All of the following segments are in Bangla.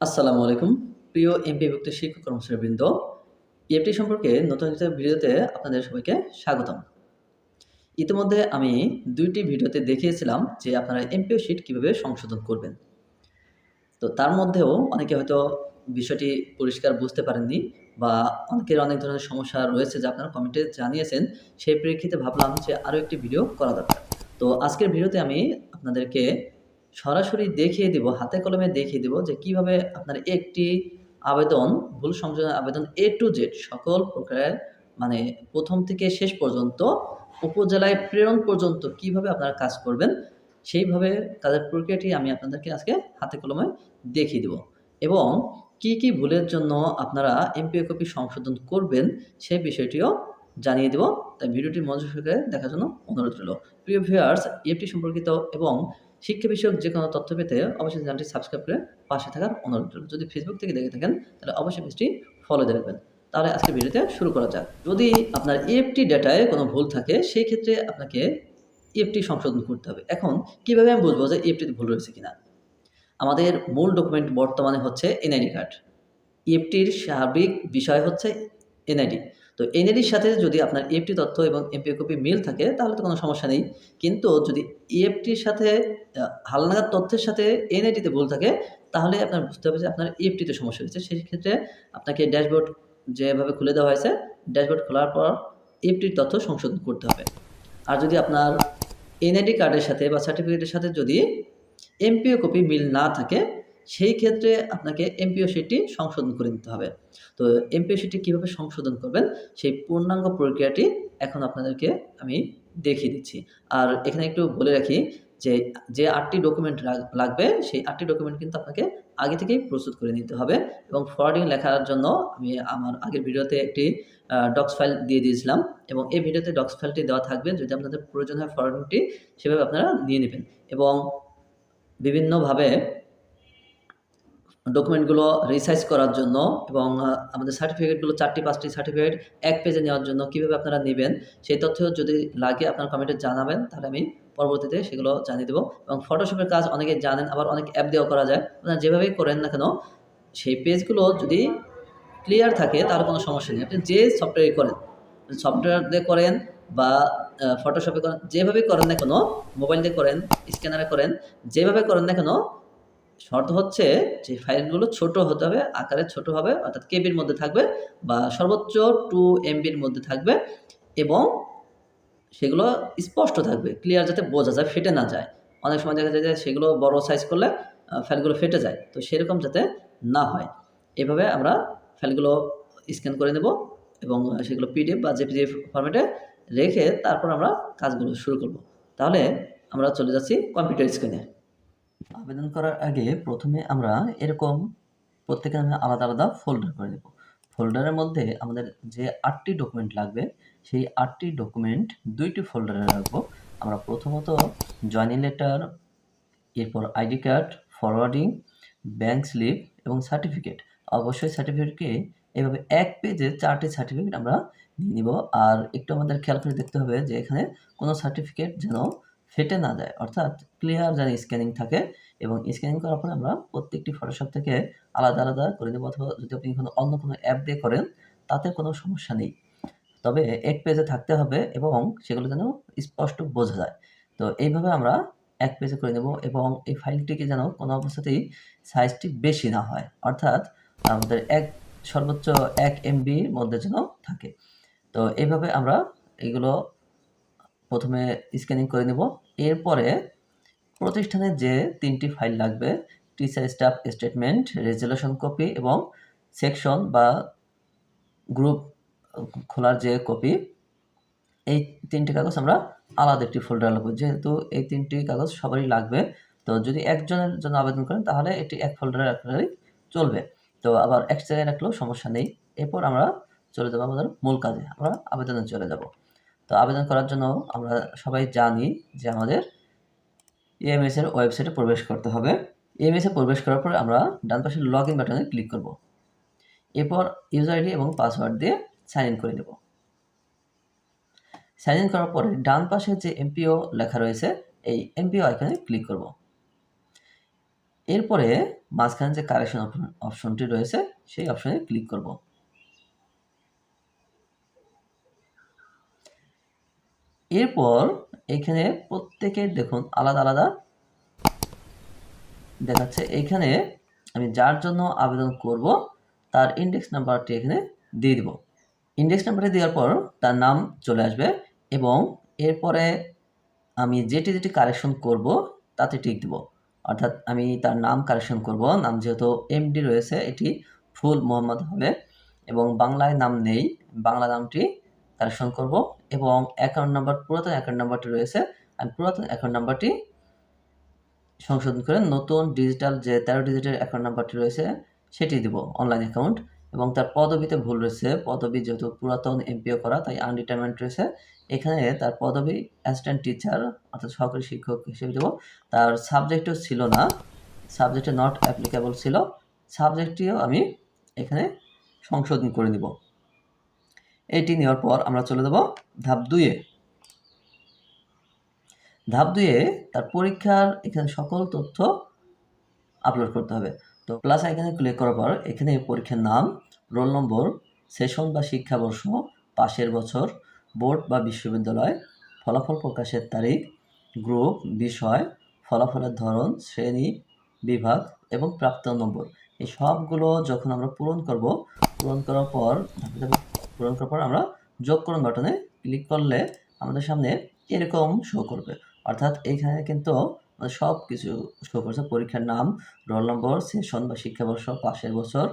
আসসালামু আলাইকুম। প্রিয় এমপিভুক্ত শিক্ষক কর্মচারীবৃন্দ ইএফটি সম্পর্কে নতুন একটা ভিডিওতে আপনাদের সবাইকে স্বাগতম। ইতিমধ্যে আমি দুইটি ভিডিওতে দেখিয়েছিলাম যে আপনারা এমপিও শিট কীভাবে সংশোধন করবেন। তো তার মধ্যেও অনেকে হয়তো বিষয়টি পরিষ্কার বুঝতে পারেননি বা অনেকের অনেক ধরনের সমস্যা রয়েছে যা আপনারা কমেন্টে জানিয়েছেন। সেই প্রেক্ষিতে ভাবলাম যে আরও একটি ভিডিও করা দরকার। তো আজকের ভিডিওতে আমি আপনাদেরকে সরাসরি দেখিয়ে দিব, হাতে কলমে দেখিয়ে দিব যে কীভাবে আপনার একটি আবেদন, ভুল সংশোধনের আবেদন এ টু জেড সকল প্রকারের মানে প্রথম থেকে শেষ পর্যন্ত, উপজেলায় প্রেরণ পর্যন্ত কীভাবে আপনারা কাজ করবেন, সেইভাবে কাজের প্রক্রিয়াটি আমি আপনাদেরকে আজকে হাতে কলমে দেখিয়ে দেব। এবং কি কি ভুলের জন্য আপনারা এমপিও কপি সংশোধন করবেন সেই বিষয়টিও জানিয়ে দেব। তাই ভিডিওটি মনোযোগ সহকারে দেখার জন্য অনুরোধ রইল। প্রিয় ভিউয়ার্স এফটি সম্পর্কিত এবং শিক্ষা বিষয়ক যে কোনো তথ্য পেতে অবশ্যই চ্যানেলটি সাবস্ক্রাইব করে পাশে থাকার অনুরোধ যদি ফেসবুক থেকে দেখে থাকেন, তাহলে অবশ্যই পেজটি ফলো দিয়ে রাখবেন। তাহলে আজকে ভিডিওতে শুরু করা যাক। যদি আপনার ইএফটি ডেটায় কোনো ভুল থাকে, সেই ক্ষেত্রে আপনাকে ইএফটি সংশোধন করতে হবে। এখন, কীভাবে আমি বুঝব যে ইএফটিতে ভুল রয়েছে কিনা? আমাদের মূল ডকুমেন্ট বর্তমানে হচ্ছে এনআইডি কার্ড ইএফটির সার্বিক বিষয় হচ্ছে এনআইডি তো এনআইডির সাথে যদি আপনার ইএফটি তথ্য এবং এমপিও কপি মিল থাকে তাহলে তো কোনো সমস্যা নেই। কিন্তু যদি ইএফটির সাথে আহ, হালনাগাদ তথ্যের সাথে এনআইডিতে ভুল থাকে তাহলে আপনার বুঝতে হবে যে আপনার ইএফটিতে সমস্যা হয়েছে। সেই ক্ষেত্রে আপনাকে ড্যাশবোর্ড যেভাবে খুলে দেওয়া হয়েছে ড্যাশবোর্ড খোলার পর ইএফটির তথ্য সংশোধন করতে হবে। আর যদি আপনার এনআইডি কার্ডের সাথে বা সার্টিফিকেটের সাথে যদি এমপিও কপি মিল না থাকে সেই ক্ষেত্রে আপনাকে এমপিও শিটটি সংশোধন করে নিতে হবে। তো এমপিও শিটটি কীভাবে সংশোধন করবেন? সেই পূর্ণাঙ্গ প্রক্রিয়াটি এখন আপনাদেরকে আমি দেখিয়ে দিচ্ছি। আর এখানে একটু বলে রাখি যে যে আটটি ডকুমেন্ট লাগবে, সেই আটটি ডকুমেন্ট কিন্তু আপনাকে আগে থেকেই প্রস্তুত করে নিতে হবে এবং ফরওয়ার্ডিং লেখার জন্য আমি আমার আগের ভিডিওতে একটি ডক্স ফাইল দিয়ে দিয়েছিলাম এবং এই ভিডিওতে ডক্স ফাইলটি দেওয়া থাকবে। যদি আপনাদের প্রয়োজন হয় ফরওয়ার্ডিংটি সেভাবে আপনারা নিয়ে নেবেন এবং বিভিন্নভাবে ডকুমেন্টগুলো রিসাইজ করার জন্য এবং আমাদের সার্টিফিকেটগুলো চারটি, পাঁচটি সার্টিফিকেট এক পেজে নেওয়ার জন্য কীভাবে আপনারা নেবেন সেই তথ্য যদি লাগে আপনার কমেন্টে জানাবেন, তাহলে আমি পরবর্তীতে সেগুলো জানিয়ে দেবো। এবং ফটোশপের কাজ অনেকে জানেন, আবার অনেক অ্যাপ দিয়েও করা যায়। আপনারা যেভাবেই করেন না কেন, সেই পেজগুলো যদি ক্লিয়ার থাকে, তার কোনো সমস্যা নেই। আপনি যে সফটওয়্যারে করেন সফটওয়্যার দিয়ে করেন বা ফটোশপে করেন, যেভাবেই করেন না কেন মোবাইল দিয়ে করেন স্ক্যানারে করেন, যেভাবে করেন না কেন শর্ত হচ্ছে যে ফাইলগুলো ছোট হতে হবে, আকারে ছোট হবে, অর্থাৎ কেবির মধ্যে থাকবে বা সর্বোচ্চ টু এমবির মধ্যে থাকবে এবং সেগুলো স্পষ্ট থাকবে ক্লিয়ার যাতে বোঝা যায়, ফেটে না যায়। অনেক সময় দেখা যায় যে সেগুলো বড় সাইজ করলে ফাইলগুলো ফেটে যায়। তো সেরকম যাতে না হয়। এভাবে আমরা ফাইলগুলো স্ক্যান করে নেব এবং সেগুলো পিডিএফ বা জেপিডিএফ ফরম্যাটে রেখে তারপর আমরা কাজগুলো শুরু করব। তাহলে আমরা চলে যাচ্ছি কম্পিউটার স্ক্রিনে আবেদন করার আগে প্রথমে আমরা এরকম প্রত্যেকে আমরা আলাদা আলাদা ফোল্ডার করে নেব। ফোল্ডারের মধ্যে আমাদের যে আটটি ডকুমেন্ট লাগবে, সেই আটটি ডকুমেন্ট দুইটি ফোল্ডারে রাখব। আমরা প্রথমত জয়নিং লেটার এরপর ID card forwarding bank slip এবং সার্টিফিকেট অবশ্যই সার্টিফিকেটকে এভাবে এক পেজে চারটি সার্টিফিকেট আমরা নিয়ে নিব। আর একটু আমাদের খেয়াল করে দেখতে হবে যে এখানে কোনো সার্টিফিকেট যেন ফেটে না যায়। অর্থাৎ ক্লিয়ার যেন স্ক্যানিং থাকে এবং স্ক্যানিং করার পরে আমরা প্রত্যেকটি ফটোশপ থেকে আলাদা আলাদা করে নেব অথবা যদি আপনি কোনো অন্য কোনো অ্যাপ দিয়ে করেন, তাতে কোনো সমস্যা নেই। তবে এক পেজে থাকতে হবে এবং সেগুলো যেন স্পষ্ট বোঝা যায়। তো এইভাবে আমরা এক পেজে করে নেব এবং এই ফাইলটিকে যেন কোনো অবস্থাতেই সাইজটি বেশি না হয়। অর্থাৎ আমাদের এক, সর্বোচ্চ এক এমবির মধ্যে যেন থাকে। তো এইভাবে আমরা এগুলো প্রথমে স্ক্যানিং করে নেব। এরপরে প্রতিষ্ঠানের যে তিনটি ফাইল লাগবে teacher staff statement resolution copy এবং সেকশন বা গ্রুপ খোলার যে কপি এই তিনটি কাগজ আমরা আলাদা একটি ফোল্ডার লাগবে। যেহেতু এই তিনটি কাগজ সবারই লাগবে, তো যদি একজনের জন্য আবেদন করেন, তাহলে এটি এক ফোল্ডারে রাখলেই চলবে। তো আবার এক জায়গায় রাখলেও সমস্যা নেই। এরপর আমরা চলে যাব আমাদের মূল কাজে। আমরা আবেদনে চলে যাব। তো আবেদন করার জন্য আমরা সবাই জানি যে আমাদের ইএমএস এর ওয়েবসাইটে প্রবেশ করতে হবে। ইএমএস এ প্রবেশ করার পর আমরা ডান পাশে লগ ইন বাটনে ক্লিক করব। এরপর ইউজার আইডি এবং পাসওয়ার্ড দিয়ে সাইন ইন করে নেব। সাইন ইন করার পরে ডান পাশে যে এমপিও লেখা রয়েছে, এই এমপিও আইকনে ক্লিক করব। এরপরে মাঝখানে যে কারেকশন অপশনটি রয়েছে, সেই অপশনে ক্লিক করব। এরপর এখানে প্রত্যেকের দেখুন আলাদা আলাদা দেখাচ্ছে। এখানে আমি যার জন্য আবেদন করব, তার ইন্ডেক্স নাম্বারটি এখানে দিয়ে দিব। ইন্ডেক্স নাম্বারটি দেওয়ার পর তার নাম চলে আসবে এবং এরপরে আমি যেটি যেটি কারেকশন করব, তাতে টিক দিব। অর্থাৎ আমি তার নাম কারেকশন করব, নাম যেহেতু এমডি রয়েছে, এটি ফুল মোহাম্মদ হবে এবং বাংলায় নাম নেই, বাংলা নামটি কারেকশন করব এবং অ্যাকাউন্ট নাম্বার পুরাতন অ্যাকাউন্ট নাম্বারটি রয়েছে। আমি পুরাতন অ্যাকাউন্ট নাম্বারটি সংশোধন করে নতুন ডিজিটাল যে তেরো ডিজিটের অ্যাকাউন্ট নাম্বারটি রয়েছে, সেটি দিব অনলাইন অ্যাকাউন্ট এবং তার পদবিতে ভুল রয়েছে। পদবি যেহেতু পুরাতন এমপিও করা, তাই আনডিটারমেন্ট রয়েছে। এখানে তার পদবি অ্যাসিস্ট্যান্ট টিচার অর্থাৎ সহকারী শিক্ষক হিসেবে দেবো। তার সাবজেক্টও ছিল না। সাবজেক্টে নট অ্যাপ্লিকেবল ছিল। সাবজেক্টটিও আমি এখানে সংশোধন করে নিব। এটি নেওয়ার পর আমরা চলে যাব ধাপ দুইয়ে ধাপ দুয়ে তার পরীক্ষার এখানে সকল তথ্য আপলোড করতে হবে। তো প্লাস এখানে ক্লিক করার পর এখানে পরীক্ষার নাম রোল নম্বর সেশন বা শিক্ষাবর্ষ, পাশের বছর বোর্ড বা বিশ্ববিদ্যালয়, ফলাফল প্রকাশের তারিখ গ্রুপ বিষয়, ফলাফলের ধরন, শ্রেণি, বিভাগ এবং প্রাপ্ত নম্বর। এই সবগুলো যখন আমরা পূরণ করব, পূরণ করার পর ধাপে ধাপে পূরণ করার পর আমরা যোগকরণ বাটনে ক্লিক করলে আমাদের সামনে এরকম শো করবে। অর্থাৎ এখানে কিন্তু সব কিছু শো করছে। পরীক্ষার নাম রোল নম্বর সেশন বা শিক্ষাবর্ষ, পাশের বছর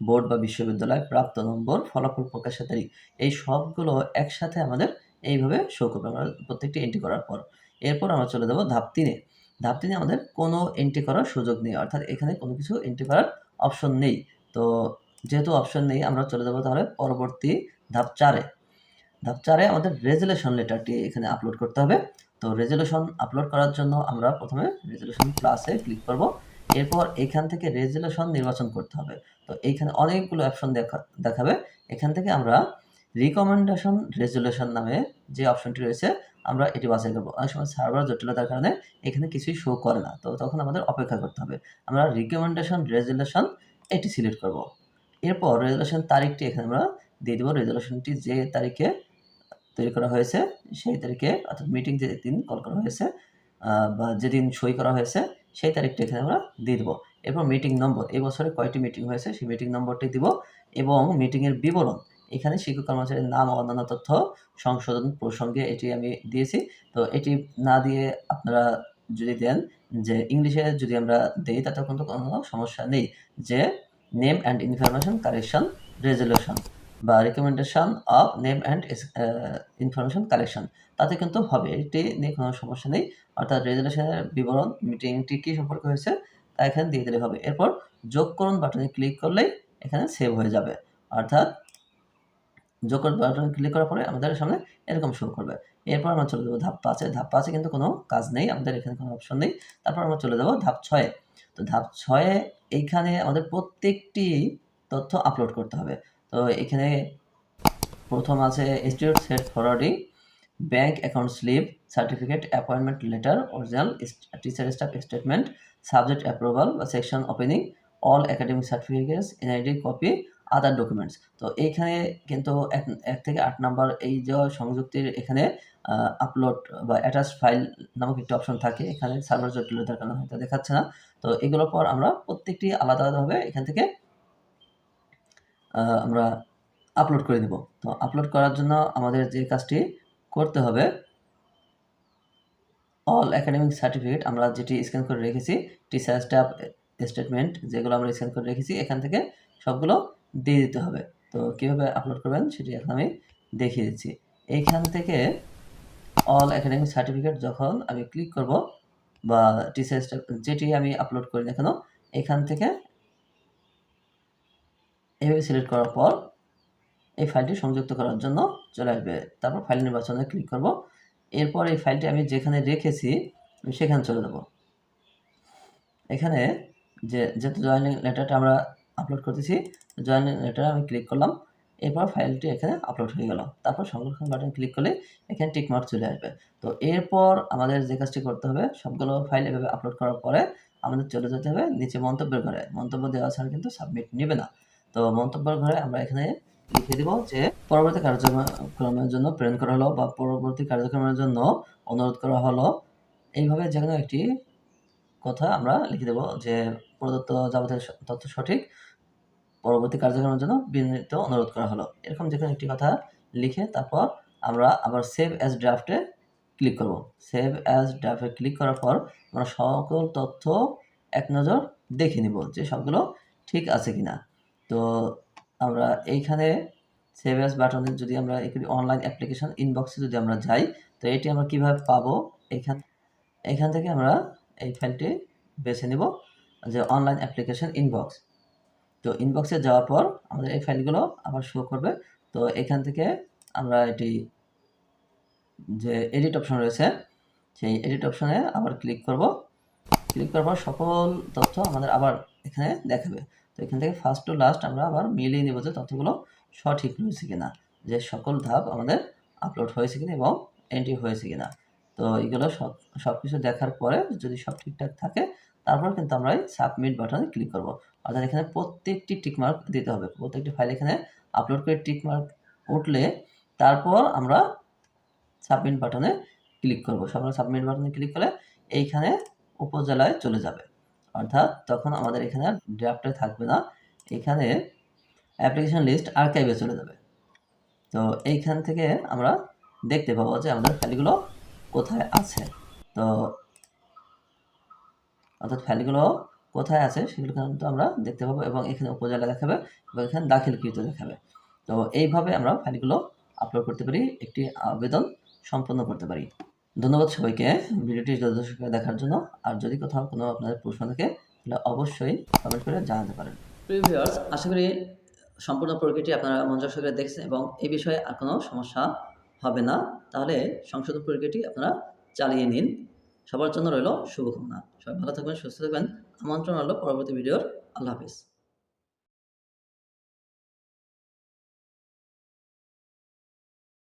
বোর্ড বা বিশ্ববিদ্যালয়, প্রাপ্ত নম্বর, ফলাফল প্রকাশের তারিখ। এই সবগুলো একসাথে আমাদের এইভাবে শো করবে আমরা প্রত্যেকটি এন্ট্রি করার পর। এরপর আমরা চলে যাব ধাপ তিনে। ধাপ তিনে আমাদের কোনো এন্ট্রি করার সুযোগ নেই। অর্থাৎ এখানে কোনো কিছু এন্ট্রি করার অপশন নেই। তো যেহেতু অপশন নেই, আমরা চলে যাব তাহলে পরবর্তী ধাপ চারে। ধাপ চারে আমাদের রেজুলেশন লেটারটি এখানে আপলোড করতে হবে। তো রেজুলেশন আপলোড করার জন্য আমরা প্রথমে রেজুলেশন প্লাসে ক্লিক করব। এরপর এখান থেকে রেজুলেশন নির্বাচন করতে হবে। তো এইখানে অনেকগুলো অপশন দেখা, দেখাবে। এখান থেকে আমরা রিকমেন্ডেশন রেজুলেশন নামে যে অপশনটি রয়েছে, আমরা এটি বাছাই করব। অনেক সময় সার্ভার জটিলতার কারণে এখানে কিছুই শো করে না। তো তখন আমাদের অপেক্ষা করতে হবে। আমরা রিকমেন্ডেশন রেজুলেশন এটি সিলেক্ট করব। এরপর রেজুলেশন তারিখটি এখানে আমরা দিয়ে দেবো রেজুলেশনটি যে তারিখে তৈরি করা হয়েছে, সেই তারিখে অর্থাৎ মিটিং যে দিন কল করা হয়েছে বা যেদিন সই করা হয়েছে, সেই তারিখটি এখানে আমরা দিয়ে দেবো। এরপর মিটিং নম্বর এই বছরে কয়টি মিটিং হয়েছে, সেই মিটিং নম্বরটি দিব এবং মিটিংয়ের বিবরণ, এখানে শিক্ষক কর্মচারীর নাম অন্যান্য তথ্য, সংশোধন প্রসঙ্গে এটি আমি দিয়েছি। তো এটি না দিয়ে আপনারা যদি দেন যে ইংলিশে যদি আমরা দিই তাতে কিন্তু কোনো সমস্যা নেই। যে name and information correction resolution বা recommendation of name and information collection তাতে কিন্তু হবে, এটি নিয়ে কোনো সমস্যা নেই। অর্থাৎ রেজুলেশনের বিবরণ মিটিংটি কী সম্পর্কে হয়েছে, তা এখানে দিয়ে দিলে হবে। এরপর যোগকরণ বাটনে ক্লিক করলেই এখানে সেভ হয়ে যাবে। অর্থাৎ যোগকরণ বাটনে ক্লিক করার পরে আমাদের সামনে এরকম শো করবে। এরপর আমরা চলে যাব ধাপ পাঁচে। ধাপ পাঁচে কিন্তু কোনো কাজ নেই, আমাদের এখানে কোনো অপশন নেই। তারপর আমরা চলে যাব ধাপ ছয়ে। তো ধাপ ছয়ে এইখানে আমাদের প্রত্যেকটি তথ্য আপলোড করতে হবে। তো এখানে প্রথম আছে institute set forwarding bank account slip certificate appointment letter original teacher staff statement subject approval বা section opening all academic certificates NID copy other documents তো এইখানে কিন্তু এক থেকে আট নাম্বার এই যে সংযুক্তির এখানে আপলোড বা অ্যাটাচ ফাইল নামক একটি অপশন থাকে, এখানে সার্ভার জটিলতার কারণে হয়তো দেখাচ্ছে না। তো এগুলোর পর আমরা প্রত্যেকটি আলাদা আলাদাভাবে এখান থেকে আমরা আপলোড করে দেব। তো আপলোড করার জন্য আমাদের যে কাজটি করতে হবে অল একাডেমিক সার্টিফিকেট আমরা যেটি স্ক্যান করে রেখেছি টিচার স্টাফ স্টেটমেন্ট যেগুলো আমরা স্ক্যান করে রেখেছি, এখান থেকে সবগুলো দিয়ে দিতে হবে। তো কীভাবে আপলোড করবেন সেটি এখন আমি দেখিয়ে দিচ্ছি। এইখান থেকে অল একাডেমিক সার্টিফিকেট যখন আমি ক্লিক করব বা টিচার স্টাফ যেটি আমি আপলোড করি না কেন, এখান থেকে এভাবে সিলেক্ট করার পর এই ফাইলটি সংযুক্ত করার জন্য চলে আসবে। তারপর ফাইল নির্বাচনে ক্লিক করব। এরপর এই ফাইলটি আমি যেখানে রেখেছি, আমি সেখানে চলে যাব। এখানে যে, যেহেতু জয়েনিং লেটারটা আমরা আপলোড করতেছি জয়েনিং লেটার আমি ক্লিক করলাম। এরপর ফাইলটি এখানে আপলোড হয়ে গেল। তারপর সংরক্ষণ বাটন ক্লিক করলে এখানে টিকমার্ক চলে আসবে। তো এরপর আমাদের যে কাজটি করতে হবে, সবগুলো ফাইল এভাবে আপলোড করার পরে আমাদের চলে যেতে হবে নিচে মন্তব্যের ঘরে। মন্তব্য দেওয়া ছাড়া কিন্তু সাবমিট নেবে না। তো মন্তব্যের ঘরে আমরা এখানে লিখে দিব যে, পরবর্তী কার্যক্রমের জন্য প্রেরণ করা হলো বা পরবর্তী কার্যক্রমের জন্য অনুরোধ করা হলো। এইভাবে যে কোনো একটি কথা আমরা লিখে দেব যে, প্রদত্ত যাবতীয় তথ্য সঠিক, পরবর্তী কার্যক্রমের জন্য বিনীত অনুরোধ করা হলো। এরকম যে কোনো একটি কথা লিখে তারপর আমরা আবার সেভ অ্যাজ ড্রাফটে ক্লিক করব। সেভ অ্যাজ ড্রাফটে ক্লিক করার পর আমরা সকল তথ্য এক নজর দেখে নিব যে সবগুলো ঠিক আছে কিনা। তো আমরা এইখানে সেভ অ্যাজ বাটনে যদি আমরা এখানে অনলাইন অ্যাপ্লিকেশন ইনবক্সে যদি আমরা যাই, তো এটি আমরা কীভাবে পাবো? এখান এখান থেকে আমরা এই ফাইলটি বেছে নিব, যে অনলাইন অ্যাপ্লিকেশন ইনবক্স তো ইনবক্সে যাওয়ার পর আমাদের এই ফাইলগুলো আবার শো করবে। তো এখান থেকে আমরা এটি, যে এডিট অপশন রয়েছে, সেই এডিট অপশনে আবার ক্লিক করব। ক্লিক করার পর সকল তথ্য আমাদের আবার এখানে দেখাবে। তো এখান থেকে ফার্স্ট টু লাস্ট আমরা আবার মিলিয়ে নেব যে তথ্যগুলো সঠিক রয়েছে কিনা, যে সকল ধাপ আমাদের আপলোড হয়েছে কিনা এবং এন্ট্রি হয়েছে কিনা। তো এগুলো সব সব কিছু দেখার পরে যদি সব ঠিকঠাক থাকে, তারপর কিন্তু আমরা এই সাবমিট বাটনে ক্লিক করব। অর্থাৎ এখানে প্রত্যেকটি টিকমার্ক দিতে হবে। প্রত্যেকটি ফাইল এখানে আপলোড করে টিকমার্ক উঠলে তারপর আমরা সাবমিট বাটনে ক্লিক করব। সকালে সাবমিট বাটনে ক্লিক করলে এইখানে উপজেলায় চলে যাবে। অর্থাৎ তখন আমাদের এখানে ড্রাফটে থাকবে না। এখানে অ্যাপ্লিকেশন লিস্ট আর্কাইভে চলে যাবে। তো এইখান থেকে আমরা দেখতে পাবো যে আমাদের ফাইলগুলো কোথায় আছে। তো অর্থাৎ ফাইলগুলো কোথায় আছে সেগুলো কিন্তু আমরা দেখতে পাবো এবং এখানে উপজেলা দেখাবে এবং এখানে দাখিলকৃত দেখাবে। তো এইভাবে আমরা ফাইলগুলো আপলোড করতে পারি, একটি আবেদন সম্পন্ন করতে পারি। ধন্যবাদ সবাইকে ভিডিওটি যথেষ্ট দেখার জন্য। আর যদি কোথাও কোনো আপনাদের প্রশ্ন থাকে, তাহলে অবশ্যই কমেন্ট করে জানাতে পারেন। প্রিভিউয়ার্স আশা করি সম্পূর্ণ প্রক্রিয়াটি আপনারা মনোযোগ সহকারে দেখছেন এবং এই বিষয়ে আর কোনো সমস্যা হবে না। তাহলে সংশোধন প্রক্রিয়াটি আপনারা চালিয়ে নিন। সবার জন্য রইল শুভকামনা। সবাই ভালো থাকবেন, সুস্থ থাকবেন। আমন্ত্রণ হলো পরবর্তী ভিডিওর। আল্লাহ হাফিজ।